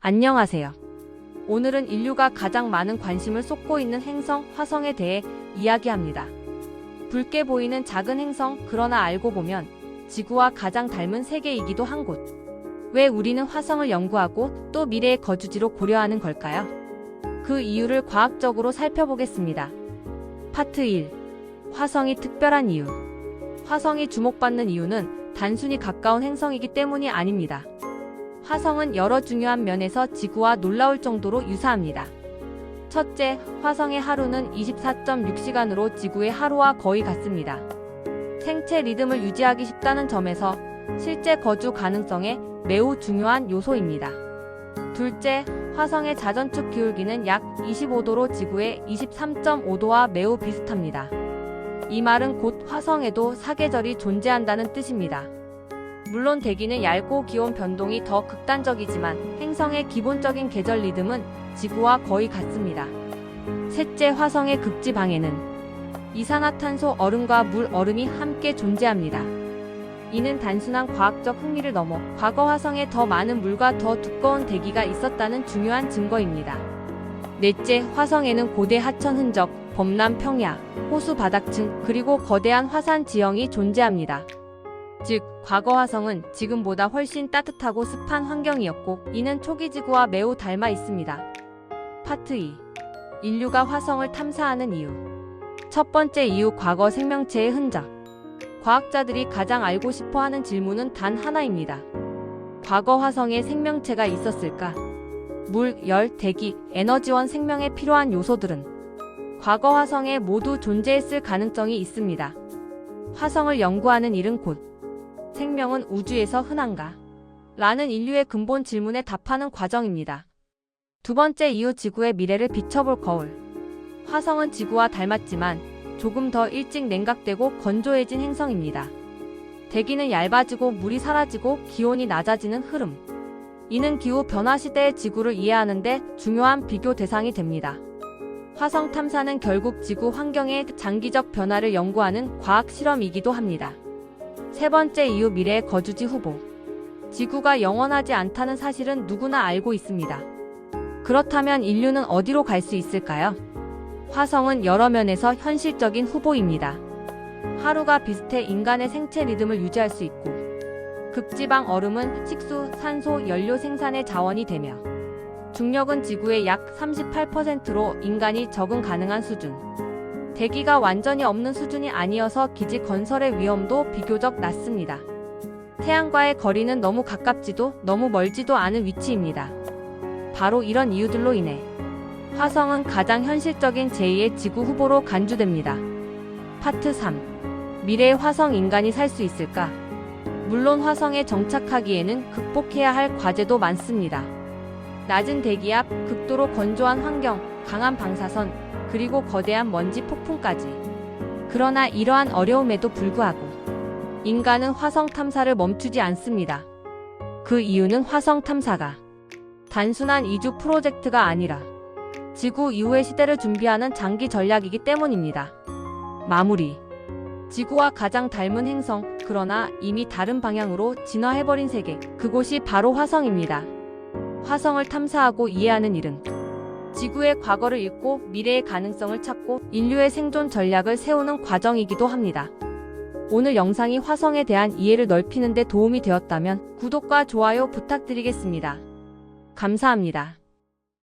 안녕하세요. 오늘은 인류가 가장 많은 관심을 쏟고 있는 행성 화성에 대해 이야기합니다. 붉게 보이는 작은 행성, 그러나 알고 보면 지구와 가장 닮은 세계이기도 한 곳. 왜 우리는 화성을 연구하고 또 미래의 거주지로 고려하는 걸까요? 그 이유를 과학적으로 살펴보겠습니다. 파트 1. 화성이 특별한 이유. 화성이 주목받는 이유는 단순히 가까운 행성이기 때문이 아닙니다. 화성은 여러 중요한 면에서 지구와 놀라울 정도로 유사합니다. 첫째, 화성의 하루는 24.6시간으로 지구의 하루와 거의 같습니다. 생체 리듬을 유지하기 쉽다는 점에서 실제 거주 가능성에 매우 중요한 요소입니다. 둘째, 화성의 자전축 기울기는 약 25도로 지구의 23.5도와 매우 비슷합니다. 이 말은 곧 화성에도 사계절이 존재한다는 뜻입니다. 물론 대기는 얇고 기온 변동이 더 극단적이지만 행성의 기본적인 계절 리듬은 지구와 거의 같습니다. 셋째 화성의 극지 방에는 이산화탄소 얼음과 물 얼음이 함께 존재합니다. 이는 단순한 과학적 흥미를 넘어 과거 화성에 더 많은 물과 더 두꺼운 대기가 있었다는 중요한 증거입니다. 넷째, 화성에는 고대 하천 흔적, 범람 평야, 호수 바닥층, 그리고 거대한 화산 지형이 존재합니다. 즉, 과거 화성은 지금보다 훨씬 따뜻하고 습한 환경이었고, 이는 초기 지구와 매우 닮아 있습니다. 파트 2. 인류가 화성을 탐사하는 이유. 첫 번째 이유 과거 생명체의 흔적. 과학자들이 가장 알고 싶어 하는 질문은 단 하나입니다. 과거 화성에 생명체가 있었을까? 물, 열, 대기, 에너지원 생명에 필요한 요소들은 과거 화성에 모두 존재했을 가능성이 있습니다. 화성을 연구하는 일은 곧 생명은 우주에서 흔한가? 라는 인류의 근본 질문에 답하는 과정입니다. 두 번째 이유 지구의 미래를 비춰볼 거울. 화성은 지구와 닮았지만 조금 더 일찍 냉각되고 건조해진 행성입니다. 대기는 얇아지고 물이 사라지고 기온이 낮아지는 흐름. 이는 기후 변화 시대의 지구를 이해하는데 중요한 비교 대상이 됩니다. 화성 탐사는 결국 지구 환경의 장기적 변화를 연구하는 과학 실험이기도 합니다. 세 번째 이유 미래의 거주지 후보. 지구가 영원하지 않다는 사실은 누구나 알고 있습니다. 그렇다면 인류는 어디로 갈 수 있을까요? 화성은 여러 면에서 현실적인 후보입니다. 하루가 비슷해 인간의 생체 리듬을 유지할 수 있고, 극지방 얼음은 식수, 산소, 연료 생산의 자원이 되며, 중력은 지구의 약 38%로 인간이 적응 가능한 수준. 대기가 완전히 없는 수준이 아니어서 기지 건설의 위험도 비교적 낮습니다. 태양과의 거리는 너무 가깝지도 너무 멀지도 않은 위치입니다. 바로 이런 이유들로 인해 화성은 가장 현실적인 제2의 지구 후보로 간주됩니다. 파트 3. 미래의 화성 인간이 살 수 있을까? 물론 화성에 정착하기에는 극복해야 할 과제도 많습니다. 낮은 대기압, 극도로 건조한 환경, 강한 방사선, 그리고 거대한 먼지 폭풍까지. 그러나 이러한 어려움에도 불구하고 인간은 화성 탐사를 멈추지 않습니다. 그 이유는 화성 탐사가 단순한 이주 프로젝트가 아니라 지구 이후의 시대를 준비하는 장기 전략이기 때문입니다. 마무리. 지구와 가장 닮은 행성, 그러나 이미 다른 방향으로 진화해버린 세계, 그곳이 바로 화성입니다. 화성을 탐사하고 이해하는 일은 지구의 과거를 읽고 미래의 가능성을 찾고 인류의 생존 전략을 세우는 과정이기도 합니다. 오늘 영상이 화성에 대한 이해를 넓히는 데 도움이 되었다면 구독과 좋아요 부탁드리겠습니다. 감사합니다.